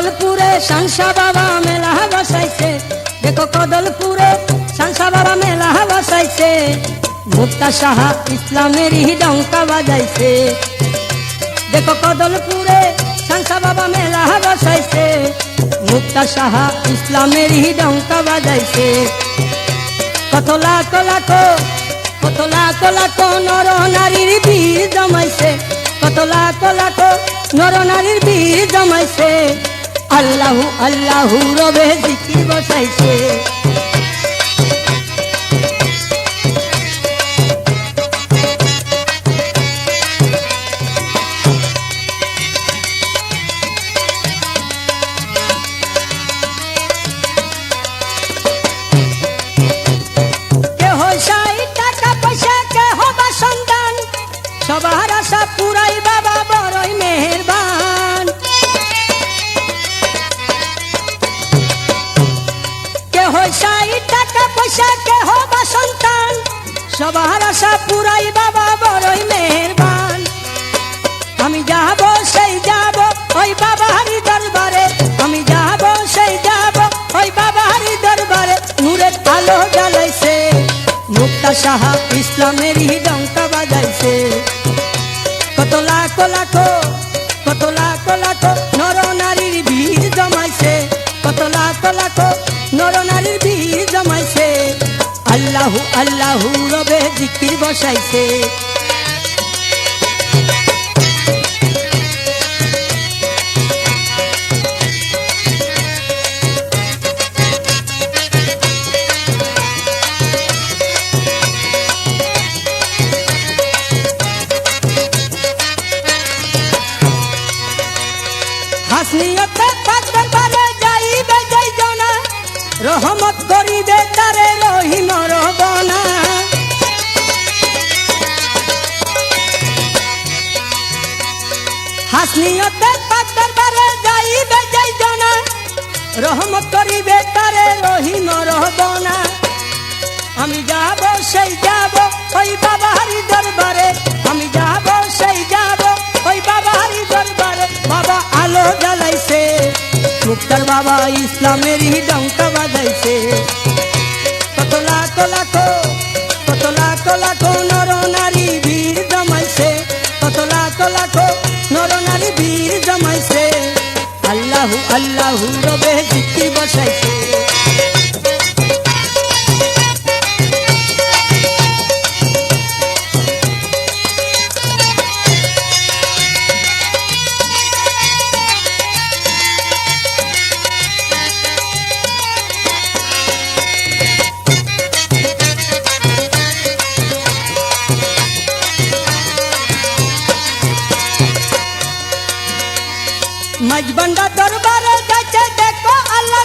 কদলপুরে সাংসা বাবা মেলা বসাইছে। দেখো কদলপুরে সাংসা বাবা মেলা বসাইছে। মুক্তা সাহা ইসলামেরই ডঙ্কা বাজাইছে। দেখো কদলপুরে সাংসা বাবা মেলা বসাইছে। মুক্তা সাহা ইসলামেরই ডঙ্কা বাজাইছে। কত লাখ লাখ, কত লাখ লাখ নর নারীর বীর জমাইছে। কত লাখ লাখ নর নারীর বীর জমাইছে। আল্লাহু আল্লাহু রবে জিকির বসাইছে। পয়সা কেহ বা সন্তান? সবার আশা পুরাই বাবা বড়ই মেহেরবান। আমি যাব, সেই যাব, ওই বাবারি দরবারে। আমি যাব, সেই যাব, ওই বাবারি দরবারে। নূরের আলো জ্বালাইছে, মুক্তা সাহা ইসলামেরই ডঙ্কা বাজাইছে। কত লাখ লাখ, কত লাখ লাখ নর নারীর ভিড় জমাইছে। কত লাখ লাখ নর জমাইছে আল্লাহু আল্লাহু রবে জিকির বসাইছে। রহমত করিবে হাসনিয়তে পাকবেন পারে যাইবে যাই জনা। রহমত করিবে তারে রহিম রবনা আমি যাব, সেই যাব, ওই বাবারি দরবারে। আমি যাব, সেই যাব, ওই বাবারি দরবারে। বাবা আলো জ্বালাইছে, মুক্তার বাবা ইসলামেরই ডঙ্কা বাজাইছে। কত লাখ লাখ, কত লাখ লাখ নর নারী বীর জমাইছে। কত লাখ লাখ নর নারী বীর জমাইছে। আল্লাহু আল্লাহু রবে জিতি বসাইছে। মজবন্ডা দরবারে যাচ্ছে দেখো আল্লাহ